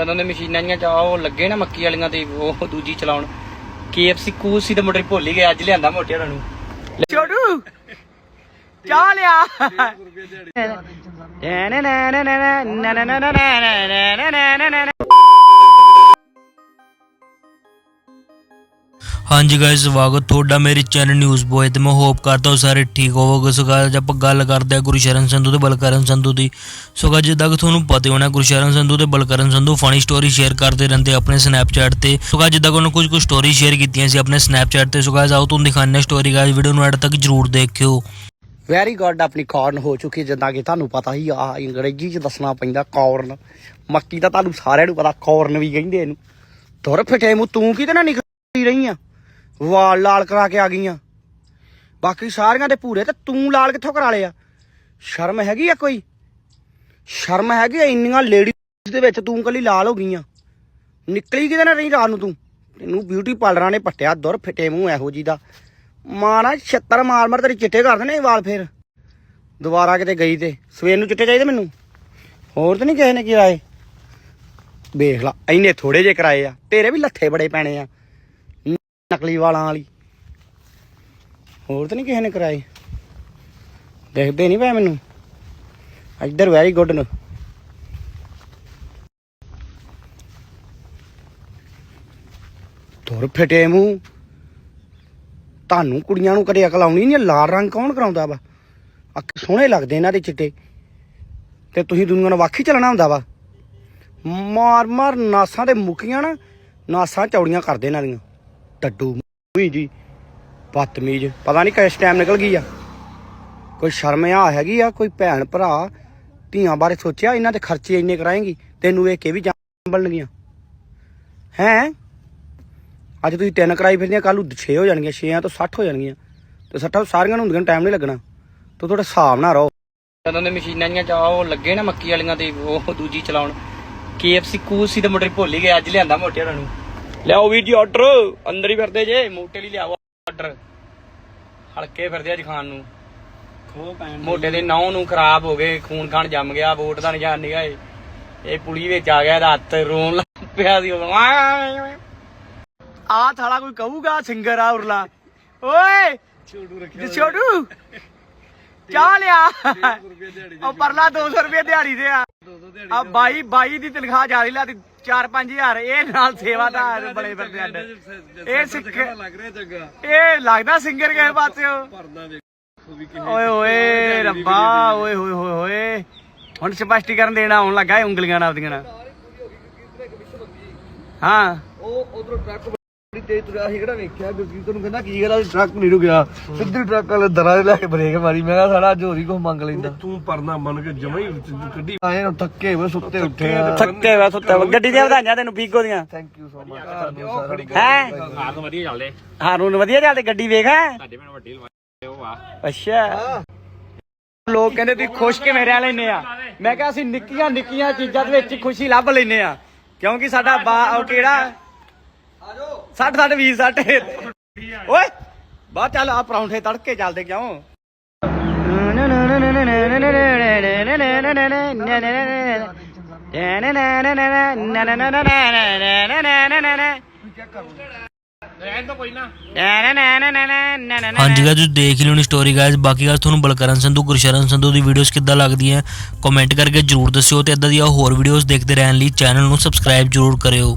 ਜਦੋਂ ਦੇ ਮਸ਼ੀਨਾਂ ਜੀਆਂ ਚ ਆ ਉਹ ਲੱਗੇ ਨਾ ਮੱਕੀ ਵਾਲੀਆਂ ਤੇ ਉਹ ਦੂਜੀ ਚਲਾਉਣ। KFC ਕੂਸੀ ਤੇ ਮੋਟਰ ਭੁੱਲ ਹੀ ਗਿਆ ਅੱਜ ਲਿਆਂਦਾ ਮੋਟੇ ਹੋਰਾਂ ਨੂੰ। ਛੋਟੂ ਚਾਹ ਲਿਆ। ਹਾਂਜੀ ਗਾਇਸ ਸਵਾਗਤ ਤੁਹਾਡਾ ਮੇਰੇ ਚੈਨਲ ਨਿਊਜ਼ ਬੋਏ ਤੇ। ਮੈਂ ਹੋਪ ਕਰਦਾ ਹਾਂ ਸਾਰੇ ਠੀਕ ਹੋਵੋਗੇ। ਸੋ guys, ਅੱਜ ਆਪਾਂ ਗੱਲ ਕਰਦੇ ਹਾਂ ਗੁਰਸ਼ਰਨ ਸੰਧੂ ਤੇ ਬਲਕਰਨ ਸੰਧੂ ਦੀ। ਸੋ guys, ਜਿੱਦਾਂ ਕਿ ਤੁਹਾਨੂੰ ਪਤਾ ਹੀ ਹੋਣਾ ਗੁਰਸ਼ਰਨ ਸੰਧੂ ਤੇ Balkaran Sandhu funny story share ਕਰਦੇ ਰਹਿੰਦੇ ਆਪਣੇ ਸਨੈਪਚੈਟ ਤੇ। ਸੋ guys, ਜਿੱਦਾਂ ਕਿ ਉਹਨਾਂ ਕੁਝ ਕੁ ਸਟੋਰੀ ਸ਼ੇਅਰ ਕੀਤੀਆਂ ਸੀ ਆਪਣੇ ਸਨੈਪਚੈਟ ਤੇ। ਸੋ guys, ਆਓ ਤੁਹਾਨੂੰ ਦਿਖਾਉਂਦੇ ਹਾਂ ਸਟੋਰੀ ਗਾਇਸ ਵੀਡੀਓ ਨੂੰ ਐਡ ਤੱਕ ਜਰੂਰ ਦੇਖਿਓ। ਵੈਰੀ ਗੁੱਡ ਆਪਣੀ ਕਾਰਨ ਹੋ ਚੁੱਕੀ ਜਿੱਦਾਂ ਕਿ ਤੁਹਾਨੂੰ ਪਤਾ ਹੀ ਆ ਅੰਗਰੇਜ਼ੀ ਚ ਦੱਸਣਾ ਪੈਂਦਾ ਕਾਰਨ ਮੱਕੀ ਤਾਂ ਤੁਹਾਨੂੰ ਸਾਰਿਆਂ ਨੂੰ ਪਤਾ ਕਾਰਨ ਵੀ ਕਹਿੰਦੇ ਇਹਨੂੰ। ਤੁਰ ਫਿਟੇ ਮੂੰ ਤੂੰ ਕਿਤੇ ਨਾ ਨਿਕਲੀ ਰਹੀ ਆ ਵਾਲ ਲਾਲ ਕਰਾ ਕੇ ਆ ਗਈਆਂ। ਬਾਕੀ ਸਾਰੀਆਂ ਦੇ ਪੂਰੇ ਤੇ ਤੂੰ ਲਾਲ ਕਿੱਥੋਂ ਕਰਾ ਲਿਆ ਸ਼ਰਮ ਹੈਗੀ ਆ ਕੋਈ? ਸ਼ਰਮ ਹੈਗੀ ਆ ਇੰਨੀਆਂ ਲੇਡੀਜ਼ ਦੇ ਵਿੱਚ ਤੂੰ ਕੱਲੀ ਲਾਲ ਹੋ ਗਈਆਂ। ਨਿਕਲੀ ਕਿਤੇ ਨਾ ਰਹੀ ਰਾਤ ਨੂੰ ਤੂੰ? ਤੈਨੂੰ ਬਿਊਟੀ ਪਾਰਲਰਾਂ ਨੇ ਪੱਟਿਆ, ਦੁਰ ਫਿੱਟੇ ਮੂੰਹ ਇਹੋ ਜੀ ਦਾ। ਮਾਰਾ ਛੱਤਰ ਮਾਰ ਮਾਰ ਤੇਰੇ ਚਿੱਟੇ ਕਰ ਦੇਣੇ ਵਾਲ ਫੇਰ। ਦੁਬਾਰਾ ਕਿਤੇ ਗਈ ਤੇ, ਸਵੇਰ ਨੂੰ ਚਿੱਟੇ ਚਾਹੀਦੇ ਮੈਨੂੰ? ਹੋਰ ਤਾਂ ਨਹੀਂ ਕਿਸੇ ਨੇ ਕਿਹਾ ਏ ਵੇਖ ਲਾ, ਇੰਨੇ ਥੋੜੇ ਜੇ ਕਰਾਏ ਆ, ਤੇਰੇ ਵੀ ਲੱਥੇ ਬੜੇ ਪੈਣੇ ਆ। ਨਕਲੀ ਵਾਲਾਂ ਵਾਲੀ। ਹੋਰ ਤਾਂ ਨਹੀਂ ਕਿਸੇ ਨੇ ਕਰਾਏ। ਦੇਖਦੇ ਨਹੀਂ ਪਏ ਮੈਨੂੰ। ਇੱਧਰ ਵੈਰੀ ਗੁੱਡ ਨੂੰ। ਧੁਰ ਫਟੇ ਮੂੰਹ। ਤੁਹਾਨੂੰ ਕੁੜੀਆਂ ਨੂੰ ਕਦੇ ਅਕਲ ਆਉਣੀ ਨਹੀਂ ਲਾਲ ਰੰਗ ਕੌਣ ਕਰਾਉਂਦਾ ਵਾ? ਅੱਖ ਸੋਹਣੇ ਲੱਗਦੇ ਇਹਨਾਂ ਦੇ ਚਿੱਟੇ। ਤੇ ਤੁਸੀਂ ਦੁਨੀਆ ਨੂੰ ਵਾਖੀ ਚੱਲਣਾ ਹੁੰਦਾ ਵਾ। ਮਾਰ ਮਾਰ ਨਾਸਾਂ ਦੇ ਮੁਕੀਆਂ ਨਾ, ਨਾਸਾਂ ਚੌੜੀਆਂ ਕਰਦੇ ਇਹਨਾਂ ਦੀਆਂ। ਟੱਡੂ ਮੂੰਹੀ ਜੀ, ਬਦਤਮੀਜ਼। ਪਤਾ ਨਹੀਂ ਕਿਸ ਟਾਈਮ ਨਿਕਲ ਗਈ ਆ। ਕੋਈ ਸ਼ਰਮ ਆ ਹੈਗੀ ਆ, ਕੋਈ ਭੈਣ ਭਰਾ, ਧੀਆਂ ਬਾਰੇ ਸੋਚਿਆ ਇਹਨਾਂ ਦੇ ਖਰਚੇ ਇੰਨੇ ਕਰਾਏਗੀ, ਤੈਨੂੰ ਵੇਖ ਕੇ ਵੀ ਜੰਬਲਣਗੀਆਂ ਹੈਂ? ਅੱਜ ਤੁਸੀਂ ਤਿੰਨ ਕਰਾਈ ਫਿਰਦੀਆਂ ਕੱਲ ਨੂੰ 6 ਹੋ ਜਾਣਗੀਆਂ 6ਾਂ ਤੋਂ 60 ਹੋ ਜਾਣਗੀਆਂ। ਤੇ 60 ਸਾਰੀਆਂ ਨੂੰ ਹੁੰਦੀਆਂ ਟਾਈਮ ਨਹੀਂ ਲੱਗਣਾ। ਤੂੰ ਥੋੜਾ ਹਿਸਾਬ ਨਾਲ ਰਹੋ। ਜਦੋਂ ਦੇ ਮਸ਼ੀਨਾਂ ਜੀਆਂ ਚ ਉਹ ਲੱਗੇ ਨਾ ਮੱਕੀ ਵਾਲੀਆਂ ਤੇ, ਉਹ ਦੂਜੀ ਚਲਾਉਣ। KFC ਕੂਸੀ ਤੇ ਮੋਟਰ ਭੁੱਲ ਹੀ ਗਿਆ ਅੱਜ ਲਿਆਂਦਾ ਮੋਟੇ ਉਹਨਾਂ ਨੂੰ। ਲਿਆਓ ਵੀਰ ਜੀ ਆਰਡਰ ਅੰਦਰ ਹੀ ਫਿਰਦੇ ਜੇ ਮੋਟੇ ਲਈ ਲਿਆਓ ਆਰਡਰ ਹਲਕੇ ਫਿਰਦੇ ਅੱਜ ਖਾਣ ਨੂੰ। ਮੋਟੇ ਦੇ ਨੌ ਨੂੰ ਖਰਾਬ ਹੋ ਗਏ ਖੂਨ ਖਾਨ ਜੰਮ ਗਿਆ ਵੋਟ ਦਾ ਨਿਸ਼ਾਨ ਨਿਗਾ ਇਹ ਇਹ ਪੁਲੀ ਵਿੱਚ ਆ ਗਿਆ ਇਹਦਾ ਹੱਥ ਰੋਣ ਲੱਗ ਪਿਆ ਸੀ ਉਦੋਂ। ਆ ਥਾਲਾ ਕੋਈ ਕਹੂਗਾ ਸਿੰਗਰ ਆ ਉਰਲਾ। ਓਏ ਛੋਟੂ ਰੱਖਿਆ ਛੋਟੂ ਚਾਹ ਲਿਆ। ਉਹ ਪਰਲਾ 200 ਰੁਪਏ ਦਿਹਾੜੀ ਦੇ ਆ। ਆ ਬਾਈ ਬਾਈ ਦੀ ਤਨਖਾਹ ਜਾਰੀ ਲਾਤੀ 4-5000 ਇਹ ਨਾਲ ਸੇਵਾਦਾਰ ਬੜੇ ਫਿਰਦੇ ਅੱਡ ਇਹ ਸਿੱਖ ਲੱਗ ਰਿਹਾ ਜੱਗਾ। ਇਹ ਲੱਗਦਾ ਸਿੰਗਰ ਕਿਸੇ ਵੇਖੋ ਵੀ ਓਏ ਓਏ ਰੱਬਾ ਓਏ ਹੋਏ ਹੋਏ ਹੋਏ। ਹੁਣ ਸਪਸ਼ਟੀਕਰਨ ਦੇਣਾ ਆਉਣ ਲੱਗਾ ਇਹ ਉਂਗਲੀਆਂ ਨਾਲ ਆਪਦੀਆਂ ਨਾਲ। ਹਾਂ ਉਹ ਉਧਰੋਂ ਟਰੱਕ ਤੇਜ਼ ਤੁਰਿਆ ਸੀ ਕਿਹੜਾ ਵੇਖਿਆ ਗੁਰਜੀਤ ਨੂੰ ਕਹਿੰਦਾ ਕੀ ਗੱਲ ਆ ਟਰੱਕ ਨਹੀਂ ਰੁਕਿਆ। ਸਿੱਧੀ ਟਰੱਕ ਵਾਲੇ ਦਰਾਂ ਦੇ ਲੈ ਕੇ ਬ੍ਰੇਕ ਮਾਰੀ ਮੈਂ ਕਿਹਾ ਸਾਰਾ ਜੋਰੀ ਕੋ ਮੰਗ ਲੈਂਦਾ। ਤੂੰ ਪਰਨਾ ਮੰਨ ਕੇ ਜਮਾ ਹੀ ਕੱਢੀ। ਆਏ ਨੂੰ ਥੱਕੇ ਵੇ ਸੁੱਤੇ ਉੱਠੇ ਆ। ਥੱਕੇ ਵਾ ਸੁੱਤੇ ਵਾ। ਗੱਡੀ ਦੀਆਂ ਵਧਾਈਆਂ ਤੈਨੂੰ ਪੀਗੋ ਦੀਆਂ। ਥੈਂਕ ਯੂ ਸੋ ਮਚ ਹੈ? ਹਾਰਨ ਵਧੀਆ ਚੱਲਦੇ। ਹਾਰਨ ਵਧੀਆ ਚੱਲਦੇ ਗੱਡੀ ਵੇਖ ਹੈ? ਸਾਡੇ ਪਿੰਡ ਵੱਡੀ ਲਵਾਏ ਉਹ ਆ। ਅੱਛਾ। ਲੋਕ ਕਹਿੰਦੇ ਤੁਸੀਂ ਖੁਸ਼ ਕਿਵੇਂ ਰਹਿ ਲੈਨੇ ਆ? ਮੈਂ ਕਿਹਾ ਅਸੀਂ ਨਿੱਕੀਆਂ ਨਿੱਕੀਆਂ ਚੀਜ਼ਾਂ ਦੇ ਵਿੱਚ ਹੀ ਖੁਸ਼ੀ ਲੱਭ ਲੈਨੇ ਆ। ਕਿਉਂਕਿ ਸਾਡਾ ਬਾ ਉਹ ਕਿਹੜਾ? 60 60 20 60 ਓਏ ਬਾਹਰ ਚੱਲ ਆ ਪਰੌਂਠੇ ਤੜਕੇ ਚੱਲਦੇ ਕਿਉਂ? ਹਾਂਜੀ ਗਾਇਸ ਤੁਸੀਂ ਦੇਖ ਲਿਓ ਨੀ ਸਟੋਰੀ ਗਾਇਸ ਬਾਕੀ ਗੱਲ ਤੁਹਾਨੂੰ ਬਲਕਰਨ ਸੰਧੂ, ਗੁਰਸ਼ਰਨ ਸੰਧੂ ਦੀ ਵੀਡੀਓਜ਼ ਕਿੱਦਾਂ ਲੱਗਦੀਆਂ ਕਮੈਂਟ ਕਰਕੇ ਜਰੂਰ ਦੱਸਿਓ ਤੇ ਇਦਾਂ ਦੀਆਂ ਹੋਰ ਵੀਡੀਓਜ਼ ਦੇਖਦੇ ਰਹਿਣ ਲਈ ਚੈਨਲ ਨੂੰ ਸਬਸਕ੍ਰਾਈਬ ਜਰੂਰ ਕਰਿਓ।